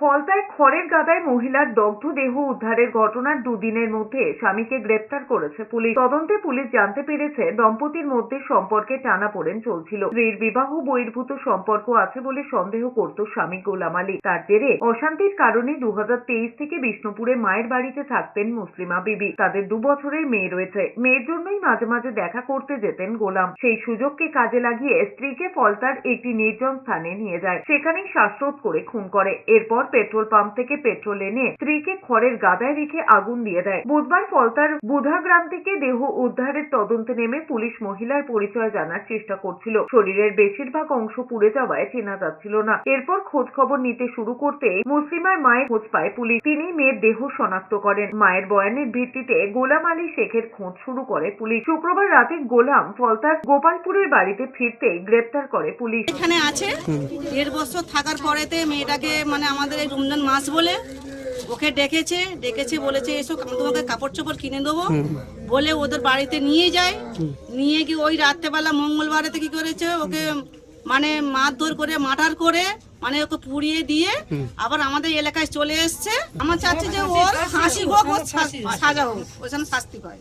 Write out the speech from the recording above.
ফলতায় খড়ের গাদায় মহিলার দগ্ধ দেহ উদ্ধারের ঘটনার দুদিনের মধ্যে স্বামীকে গ্রেপ্তার করেছে পুলিশ। তদন্তে পুলিশ জানতে পেরেছে, দম্পতির মধ্যে সম্পর্কে টানাপোড়েন চলছিল। স্ত্রীর বিবাহ বহির্ভূত সম্পর্ক আছে বলে সন্দেহ করত স্বামী গোলাম আলী। তার জেরে অশান্তির কারণে দু হাজার তেইশ থেকে বিষ্ণুপুরে মায়ের বাড়িতে থাকতেন মুসলিমা বিবি তাদের দু বছরের মেয়ে রয়েছে। মেয়ের জন্যই মাঝে মাঝে দেখা করতে যেতেন গোলাম। সেই সুযোগকে কাজে লাগিয়ে স্ত্রীকে ফলতার একটি নির্জন স্থানে নিয়ে যায়। সেখানেই শ্বাসরোধ করে খুন করে। এরপর পেট্রোল পাম্প থেকে পেট্রোল এনে স্ত্রীকে খড়ের গাদায় রেখে আগুন দিয়ে দেয়। বুধবার ফলতার বুধা গ্রাম থেকে দেহ উদ্ধারের তদন্তে নেমে পুলিশ মহিলার পরিচয় জানার চেষ্টা করছিল। শরীরের বেশিরভাগ অংশ পুড়ে যাওয়ায় চেনা যাচ্ছিল না। এরপর খোঁজ খবর নিতে শুরু করতে মুসলিমার মায়ের খোঁজ পায় পুলিশ। তিনি মেয়ের দেহ শনাক্ত করেন। মায়ের বয়ানের ভিত্তিতে গোলাম আলী শেখের খোঁজ শুরু করে পুলিশ। শুক্রবার রাতে গোলাম ফলতার গোপালপুরের বাড়িতে ফিরতেই গ্রেপ্তার করে পুলিশ। এখানে আছে। দেড় বছর থাকার পরেতে মেয়েটাকে মানে আমাদের এই রমজান মাস বলে ওকে ডেকেছে ডেকেছে বলেছে এসো আমি তোমাকে কাপড় চোপড় কিনে দেবো। বলে ওদের বাড়িতে নিয়ে যায়। নিয়ে গিয়ে ওই রাত্রেবেলা মঙ্গলবারেতে কি করেছে? ওকে মানে মারধর করে মাটার করে মানে ওকে পুড়িয়ে দিয়ে আবার আমাদের এলাকায় চলে এসছে। আমার চাচ্ছি যে ওর ফাঁসি হোক ওর সাজা হোক ওর যেন শাস্তি পায়।